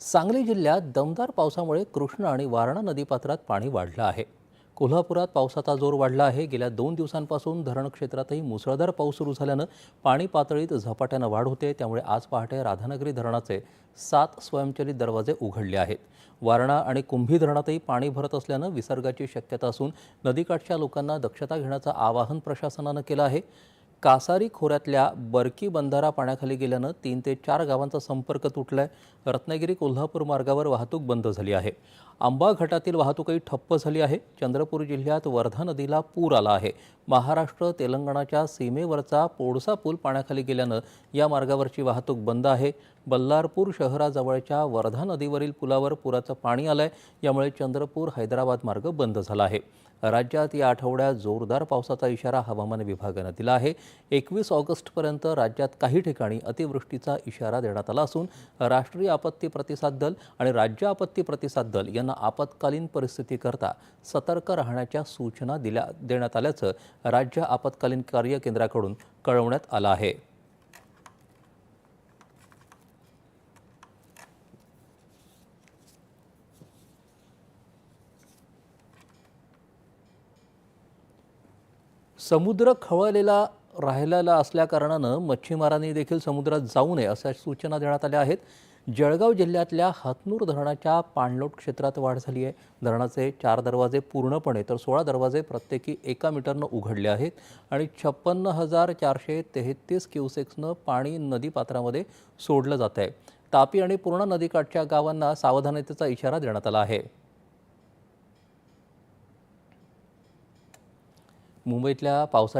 सांगली जिल्ह्यात दमदार पावसामुळे कृष्णा आणि वारणा नदीपात्रात पाणी वाढलं आहे. कोल्हापुरात पावसाचा जोर वाढला आहे. गेल्या दोन दिवसांपासून धरण क्षेत्रातही मुसळधार पाऊस सुरू झाल्यानं पाणी पातळीत झपाट्यानं वाढ होते. त्यामुळे आज पहाटे राधानगरी धरणाचे सात स्वयंचलित दरवाजे उघडले आहेत. वारणा आणि कुंभी धरणातही पाणी भरत असल्यानं विसर्गाची शक्यता असून नदीकाठच्या लोकांना दक्षता घेण्याचं आवाहन प्रशासनानं केलं आहे. कासारी खोऱ्यातल्या बरकी बंधारा पाण्याखाली गेल्यानं तीन ते चार गावांचा संपर्क तुटला आहे रत्नागिरी कोल्हापूर मार्गावर वाहतूक बंद झाली आहे. आंबा घाटातील वाहतूकही ठप्प झाली आहे. चंद्रपूर जिल्ह्यात वर्धा नदीला पूर आला आहे. महाराष्ट्र तेलंगणाच्या सीमेवरचा पोडसा पूल पाण्याखाली गेल्यानं या मार्गावरची वाहतूक बंद आहे. बल्लारपूर शहराजवळच्या वर्धा नदीवरील पुलावर पुराचं पाणी आलं आहे यामुळे चंद्रपूर हैदराबाद मार्ग बंद झाला आहे. राज्यात या आठवड्यात जोरदार पावसाचा इशारा हवामान विभागानं दिला आहे. एकवीस ऑगस्टपर्यंत राज्यात काही ठिकाणी अतिवृष्टीचा इशारा देण्यात आला असून राष्ट्रीय आपत्ती प्रतिसाद दल आणि राज्य आपत्ती प्रतिसाद दल यांना आपत्कालीन परिस्थितीकरता सतर्क राहण्याच्या सूचना दिल्या देण्यात आल्याचं राज्य आपत्कालीन कार्य केंद्राकडून कळवण्यात आलं आहे. समुद्र खवळलेला राहिलेला असल्याकारणानं मच्छीमारांनी देखील समुद्रात जाऊ नये अशा सूचना देण्यात आल्या आहेत. जळगाव जिल्ह्यातल्या हातनूर धरणाच्या पाणलोट क्षेत्रात वाढ झाली आहे. धरणाचे चार दरवाजे पूर्णपणे तर सोळा दरवाजे प्रत्येकी एका मीटरनं उघडले आहेत आणि छप्पन्न हजार चारशे तेहतीस क्युसेक्सनं पाणी नदीपात्रामध्ये सोडलं जात आहे. तापी आणि पूर्णा नदीकाठच्या गावांना सावधानतेचा इशारा देण्यात आला आहे. मुंबईतल्या पावसा